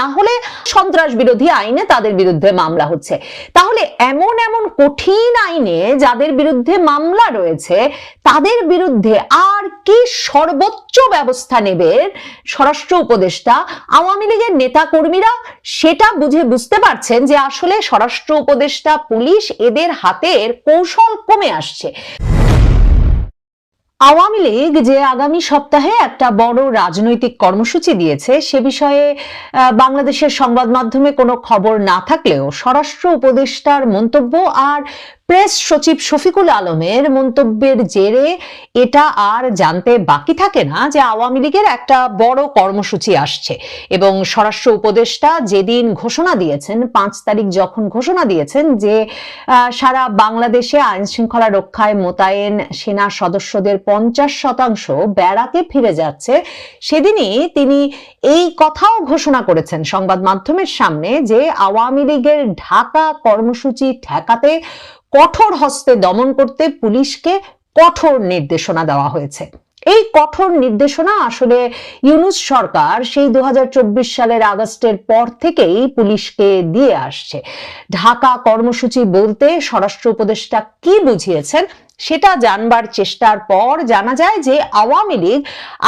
না হলে সন্ত্রাস বিরোধী আইনে তাদের বিরুদ্ধে মামলা হচ্ছে। তাহলে এমন এমন কঠিন আইনে যাদের বিরুদ্ধে মামলা রয়েছে, তাদের বিরুদ্ধে আর কি সর্বোচ্চ ব্যবস্থা নেবে স্বরাষ্ট্র উপদেষ্টা? আওয়ামী লীগের নেতা কর্মীরা সেটা বুঝে বুঝতে পারছেন যে আসলে স্বরাষ্ট্র উপদেষ্টা, পুলিশ এদের হাতের কৌশল কমে আসছে। আওয়ামী লীগ যে আগামী সপ্তাহে একটা বড় রাজনৈতিক কর্মসূচি দিয়েছে, সে বিষয়ে বাংলাদেশের সংবাদ মাধ্যমে কোনো খবর না থাকলেও স্বরাষ্ট্র উপদেষ্টার মন্তব্য আর প্রেস সচিব শফিকুল আলমের মন্তব্যের জেরে এটা আর জানতে বাকি থাকে না যে আওয়ামী লীগের একটা বড় কর্মসূচি আসছে। এবং স্বরাষ্ট্র উপদেষ্টা যেদিন ঘোষণা দিয়েছেন, পাঁচ তারিখ যখন ঘোষণা দিয়েছেন যে সারা বাংলাদেশে আইন শৃঙ্খলা রক্ষায় মোতায়েন সেনা সদস্যদের পঞ্চাশ শতাংশ ব্যারাকে ফিরে যাচ্ছে, সেদিনই তিনি এই কথাও ঘোষণা করেছেন সংবাদ মাধ্যমের সামনে যে আওয়ামী লীগের ঢাকা কর্মসূচি ঠেকাতে কঠোর হস্তে দমন করতে পুলিশকে কঠোর নির্দেশনা দেওয়া হয়েছে। এই কঠোর নির্দেশনা আসলে ইউনুস সরকার সেই দু হাজার চব্বিশ সালের আগস্টের পর থেকেই পুলিশকে দিয়ে আসছে। ঢাকা কর্মসূচি বলতে স্বরাষ্ট্র উপদেষ্টা কি বুঝিয়েছেন সেটা জানবার চেষ্টার পর জানা যায় যে আওয়ামী লীগ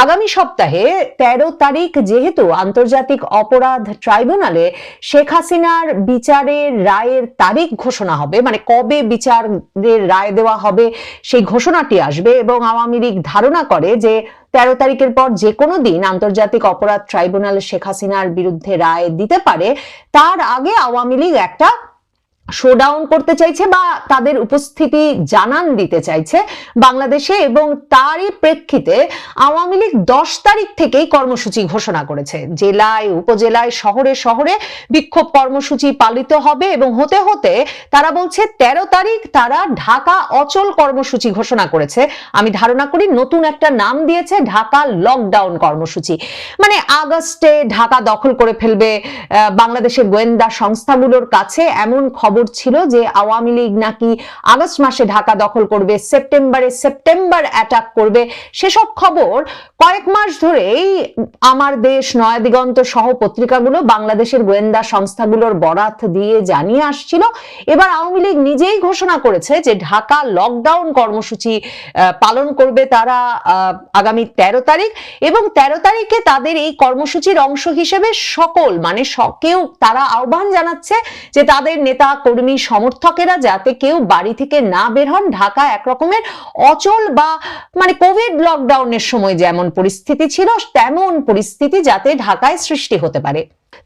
আগামী সপ্তাহে ১৩ তারিখ যেহেতু আন্তর্জাতিক অপরাধ ট্রাইব্যুনালে শেখ হাসিনার বিচারের রায়ের তারিখ ঘোষণা হবে মানে কবে বিচারের রায় দেওয়া হবে সেই ঘোষণাটি আসবে এবং আওয়ামী লীগ ধারণা করে যে তেরো তারিখের পর যে কোনো দিন আন্তর্জাতিক অপরাধ ট্রাইব্যুনাল শেখ হাসিনার বিরুদ্ধে রায় দিতে পারে, তার আগে আওয়ামী লীগ একটা শোডাউন করতে চাইছে বা তাদের উপস্থিতি জানান দিতে চাইছে বাংলাদেশে এবং তারই প্রেক্ষিতে আওয়ামী লীগ দশ তারিখ থেকেই কর্মসূচি ঘোষণা করেছে। জেলায়, উপজেলায়, শহরে শহরে বিক্ষোভ কর্মসূচি পালিত হবে এবং হতে হতে তারা বলছে ১৩ তারিখ তারা ঢাকা অচল কর্মসূচি ঘোষণা করেছে। আমি ধারণা করি নতুন একটা নাম দিয়েছে ঢাকা লকডাউন কর্মসূচি। মানে আগস্টে ঢাকা দখল করে ফেলবে বাংলাদেশের গোয়েন্দা সংস্থাগুলোর কাছে এমন খবর ছিল যে আওয়ামী লীগ নাকি আগস্ট মাসে ঢাকা দখল করবে, সেপ্টেম্বরে সেপ্টেম্বর অ্যাটাক করবে। সেসব খবর কয়েক মাস ধরেই আমার দেশ, নয়াদিগন্ত সহ পত্রিকাগুলো বাংলাদেশের গোয়েন্দা সংস্থাগুলোর বরাত দিয়ে জানিয়ে আসছিল। এবার আওয়ামী লীগ নিজেই ঘোষণা করেছে যে ঢাকা লকডাউন কর্মসূচি পালন করবে তারা আগামী তেরো তারিখ এবং তেরো তারিখে তাদের এই কর্মসূচির অংশ হিসেবে সকল মানে কেউ তারা আহ্বান জানাচ্ছে যে তাদের নেতা কর্মী সমর্থকেরা যাতে কেউ বাড়ি থেকে না বের হন ঢাকা একরকমের অচল বা মানে কোভিড লকডাউনের সময় যেমন পরিস্থিতি ছিল, তেমন পরিস্থিতি যাতে ঢাকায় সৃষ্টি হতে পারে।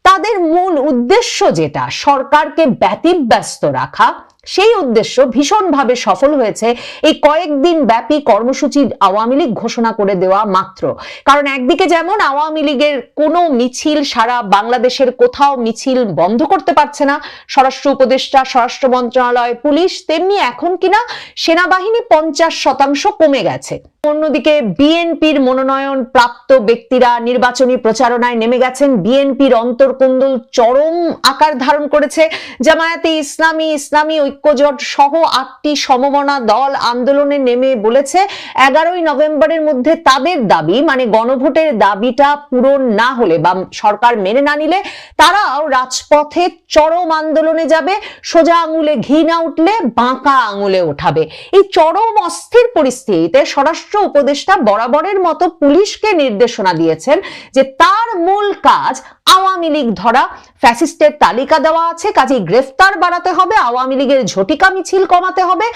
তাদের মূল উদ্দেশ্য যেটা, সরকারকে ব্যতিব্যস্ত রাখা সেই উদ্দেশ্য ভীষণভাবে সফল হয়েছে এই কয়েকদিন ব্যাপী কর্মসূচি আওয়ামী লীগ ঘোষণা করে দেওয়া মাত্র। কারণ একদিকে যেমন আওয়ামী লীগের কোনো মিছিল সারা বাংলাদেশের কোথাও মিছিল বন্ধ করতে পারছে না, স্বরাষ্ট্র উপদেষ্টা, স্বরাষ্ট্র মন্ত্রণালয়, পুলিশ, তেমনি এখন কিনা সেনাবাহিনী পঞ্চাশ শতাংশ কমে গেছে। অন্যদিকে বিএনপির মনোনয়ন প্রাপ্ত ব্যক্তিরা নির্বাচনী প্রচারণায় নেমে গেছেন। বিএনপির অন্তর্কুন্দল চরম আকার ধারণ করেছে। জামায়াতে ইসলামী ইসলামী ঐক্যজোট সহ আটটি সমমনা দল আন্দোলনে নেমে বলেছে, এগারোই নভেম্বরের মধ্যে তাদের দাবি মানে গণভোটের দাবিটা পূরণ না হলে বা সরকার মেনে না নিলে, তারাও রাজপথে চরম আন্দোলনে যাবে, সোজা আঙুলে ঘি না উঠলে বাঁকা আঙুলে ওঠাবে। এই চরম অস্থির পরিস্থিতিতে স্বরাষ্ট্র উপদেষ্টা বরাবরের মতো পুলিশকে নির্দেশনা দিয়েছেন যে তার মূল কাজ আওয়ামী লীগ ধরা, ফ্যাসিস্টের তালিকা দেওয়া আছে কাজে গ্রেফতার বাড়াতে হবে, আওয়ামী লীগের ঝটিকা মিছিল কমাতে হবে,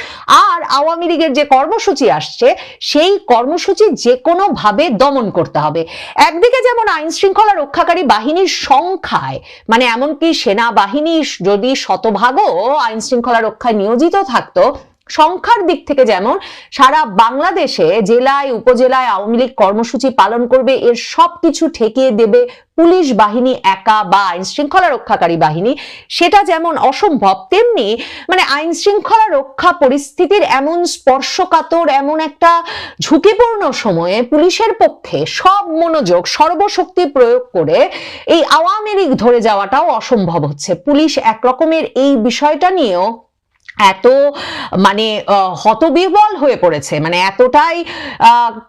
আর আওয়ামী লীগের যে কর্মসূচি আসছে, সেই কর্মসূচি যে কোনো ভাবে দমন করতে হবে। একদিকে যেমন আইন শৃঙ্খলা রক্ষাকারী বাহিনীর সংখ্যায় মানে এমনকি সেনাবাহিনী যদি শতভাগও আইন শৃঙ্খলা রক্ষায় নিয়োজিত থাকতো সংখ্যার দিক থেকে যেমন, সারা বাংলাদেশে জেলায়, উপজেলায় আওয়ামী লীগ কর্মসূচি পালন করবে, এর সবকিছু ঠেকিয়ে দেবে পুলিশ বাহিনী একা বা আইন শৃঙ্খলা রক্ষাকারী বাহিনী। সেটা যেমন অসম্ভব, তেমনি মানে আইন শৃঙ্খলা রক্ষা পরিস্থিতির এমন স্পর্শকাতর, এমন একটা ঝুঁকিপূর্ণ সময়ে পুলিশের পক্ষে সব মনোযোগ, সর্বশক্তি প্রয়োগ করে এই আওয়ামী লীগ ধরে যাওয়াটাও অসম্ভব হচ্ছে। পুলিশ একরকমের এই বিষয়টা নিয়েও এত মানে হতবিহ্বল হয়ে পড়েছে মানে এতটাই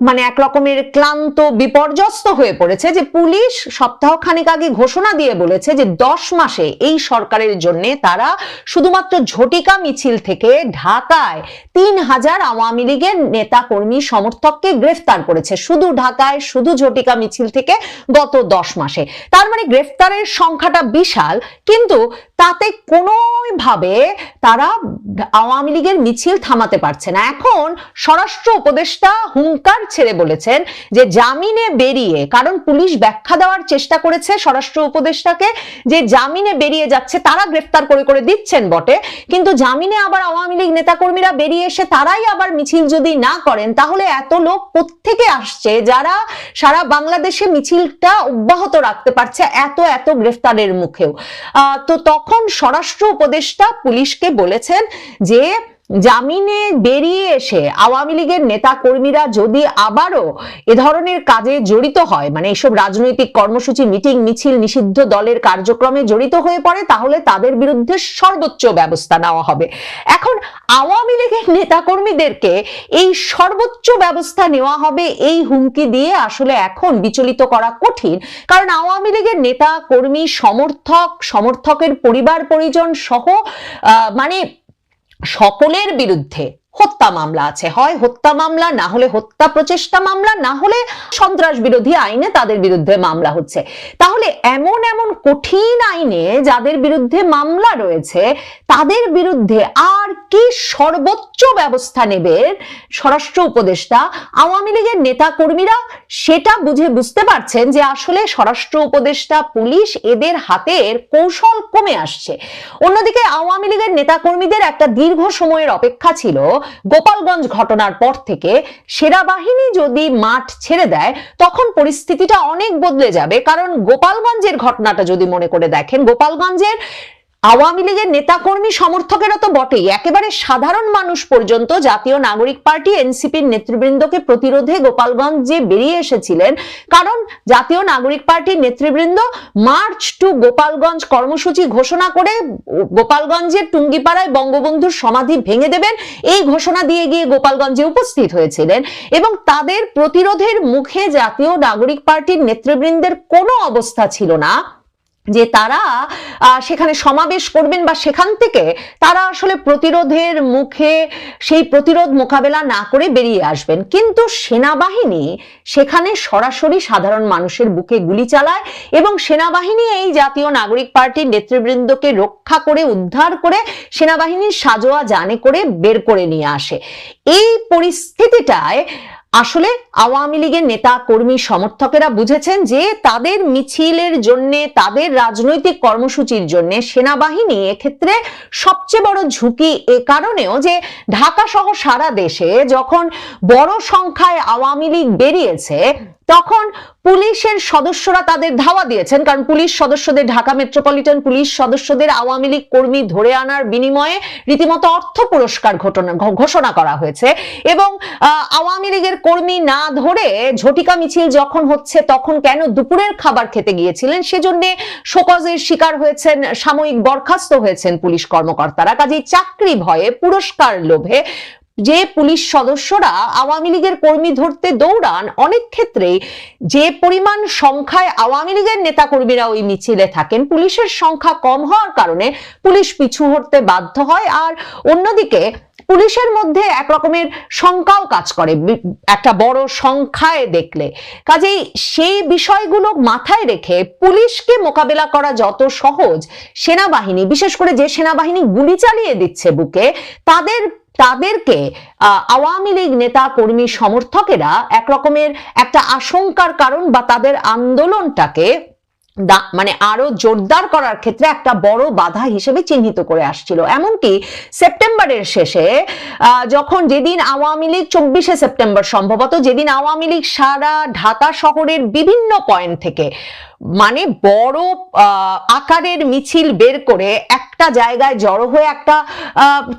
মানে এক রকমের ক্লান্ত, বিপর্যস্ত হয়ে পড়েছে যে পুলিশ সপ্তাহখানেক আগে ঘোষণা দিয়ে বলেছে যে দশ মাসে এই সরকারের জন্য তারা শুধুমাত্র ঝটিকা মিছিল থেকে ঢাকায় তিন হাজার আওয়ামী লীগের নেতা কর্মী সমর্থককে গ্রেফতার করেছে, শুধু ঢাকায়, শুধু ঝটিকা মিছিল থেকে গত দশ মাসে। তার মানে গ্রেফতারের সংখ্যাটা বিশাল, কিন্তু তাতে কোনোভাবে তারা আওয়ামী লীগের মিছিল থামাতে পারছে না। এখন স্বরাষ্ট্র উপদেষ্টা হুঙ্কার ছেড়ে বলেছেন যে জামিনে বেরিয়ে, কারণ পুলিশ ব্যাখ্যা দেওয়ার চেষ্টা করেছে স্বরাষ্ট্র উপদেষ্টাকে, যে জামিনে বেরিয়ে যাচ্ছে, তারা গ্রেফতার করে করে দিচ্ছেন বটে। কিন্তু জামিনে আবার আওয়ামী লীগ নেতাকর্মীরা বেরিয়ে এসে তারাই আবার মিছিল যদি না করেন, তাহলে এত লোক কোত্থেকে আসছে যারা সারা বাংলাদেশে মিছিলটা অব্যাহত রাখতে পারছে এত এত গ্রেফতারের মুখেও? তো তখন স্বরাষ্ট্র উপদেষ্টা পুলিশকে বলেছেন যে জামিনে বেরিয়ে এসে আওয়ামী লীগের নেতা কর্মীরা যদি আবারও এ ধরনের কাজে জড়িত হয় মানে এসব রাজনৈতিক কর্মসূচি, মিটিং, মিছিল, নিষিদ্ধ দলের কার্যক্রমে জড়িত হয়ে পড়ে, তাহলে তাদের বিরুদ্ধে সর্বোচ্চ ব্যবস্থা নেওয়া হবে। এখন আওয়ামী লীগের নেতা কর্মীদেরকে এই সর্বোচ্চ ব্যবস্থা নেওয়া হবে এই হুমকি দিয়ে আসলে এখন বিচলিত করা কঠিন। কারণ আওয়ামী লীগের নেতা কর্মী সমর্থক, সমর্থকের পরিবার পরিজন সহ মানে সকলের বিরুদ্ধে হত্যা মামলা আছে। হয় হত্যা মামলা, না হলে হত্যা প্রচেষ্টা মামলা, না হলে সন্ত্রাস বিরোধী আইনে তাদের বিরুদ্ধে মামলা হচ্ছে। তাহলে এমন এমন কঠিন আইনে যাদের বিরুদ্ধে মামলা রয়েছে, তাদের বিরুদ্ধে আর কি সর্বোচ্চ ব্যবস্থা নেবেন স্বরাষ্ট্র উপদেষ্টা? আওয়ামী লীগের নেতা কর্মীরা সেটা বুঝে বুঝতে পারছেন যে আসলে স্বরাষ্ট্র উপদেষ্টা, পুলিশ এদের হাতের কৌশল কমে আসছে। অন্যদিকে আওয়ামী লীগের নেতা কর্মীদের একটা দীর্ঘ সময়ের অপেক্ষা ছিল গোপালগঞ্জ ঘটনার পর থেকে সেনাবাহিনী যদি মাঠ ছেড়ে দেয়, তখন পরিস্থিতিটা অনেক বদলে যাবে। কারণ গোপালগঞ্জের ঘটনাটা যদি মনে করে দেখেন, গোপালগঞ্জের আওয়ামী লীগের নেতাকর্মী সমর্থকেরা তো বটেই। একেবারে সাধারণ মানুষ পর্যন্ত জাতীয় নাগরিক পার্টি এনসিপির নেতৃবৃন্দকে প্রতিরোধে গোপালগঞ্জে বেরিয়ে এসেছিলেন, কারণ জাতীয় নাগরিক পার্টির নেতৃবৃন্দ মার্চ টু গোপালগঞ্জ কর্মসূচি ঘোষণা করে গোপালগঞ্জের টুঙ্গিপাড়ায় বঙ্গবন্ধুর সমাধি ভেঙে দেবেন। এই ঘোষণা দিয়ে গিয়ে গোপালগঞ্জে উপস্থিত হয়েছিলেন এবং তাদের প্রতিরোধের মুখে জাতীয় নাগরিক পার্টির নেতৃবৃন্দের কোনো অবস্থা ছিল না। যে তারা সেখানে সমাবেশ করবেন বা সেখান থেকে তারা আসলে প্রতিরোধের মুখে সেই প্রতিরোধ মোকাবেলা না করে বেরিয়ে আসবেন। কিন্তু সেনাবাহিনী সেখানে সরাসরি সাধারণ মানুষের বুকে গুলি চালায় এবং সেনাবাহিনী এই জাতীয় নাগরিক পার্টির নেতৃবৃন্দকে রক্ষা করে, উদ্ধার করে সেনাবাহিনীর সাজোয়া জানে করে বের করে নিয়ে আসে। এই পরিস্থিতিটায় আসলে আওয়ামী লীগের নেতা, কর্মী, সমর্থকেরা বুঝেছেন যে তাদের মিছিলের জন্য, তাদের রাজনৈতিক কর্মসূচির জন্য সেনাবাহিনী এক্ষেত্রে সবচেয়ে বড় ঝুঁকি এ কারণেও যে ঢাকা সহ সারা দেশে যখন বড় সংখ্যায় আওয়ামী লীগ বেরিয়েছে তখন পুলিশের সদস্যরা তাদের ধাওয়া দিয়েছেন, কারণ পুলিশ সদস্যদের, ঢাকা মেট্রোপলিটন পুলিশ সদস্যদের আওয়ামী লীগ কর্মী ধরে আনার বিনিময়ে রীতিমতো অর্থ পুরস্কার ঘোষণা করা হয়েছে। এবং আওয়ামী লীগের কর্মী না ধরে ঝটিকা মিছিল যখন হচ্ছে তখন কেন দুপুরের খাবার খেতে গিয়েছিলেন? সেজন্য শোকজের শিকার হয়েছেন, সাময়িক বরখাস্ত হয়েছেন পুলিশ কর্মকর্তারা। কাজেই চাকরি ভয়ে, পুরস্কার লোভে যে পুলিশ সদস্যরা আওয়ামী লীগের কর্মী ধরতে দৌড়ান, অনেক ক্ষেত্রেই যে পরিমাণ সংখ্যায় আওয়ামী লীগের নেতাকর্মীরা ওই মিছিলে থাকেন, পুলিশের সংখ্যা কম হওয়ার কারণে পুলিশ পিছু হটতে বাধ্য হয় আর অন্যদিকে পুলিশের মধ্যে এক রকমের কাজ করে একটা বড় সংখ্যায় দেখলে। কাজেই সেই বিষয়গুলো মাথায় রেখে পুলিশকে মোকাবেলা করা যত সহজ, সেনাবাহিনী, বিশেষ করে যে সেনাবাহিনী গুলি চালিয়ে দিচ্ছে বুকে, তাদের তাদেরকে আওয়ামী লীগ নেতা কর্মী সমর্থকেরা এক রকমের একটা আশঙ্কার কারণ বা তাদের আন্দোলনটাকে মানে আরও জোরদার করার ক্ষেত্রে একটা বড় বাধা হিসেবে চিহ্নিত করে আসছিল। এমনকি সেপ্টেম্বরের শেষে যখন যেদিন আওয়ামী লীগ চব্বিশে সেপ্টেম্বর সম্ভবত, যেদিন আওয়ামী লীগ সারা ঢাকা শহরের বিভিন্ন পয়েন্ট থেকে মানে বড় আকারের মিছিল বের করে একটা জায়গায় জড়ো হয়ে একটা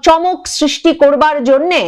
চমক সৃষ্টি করবার জন্যে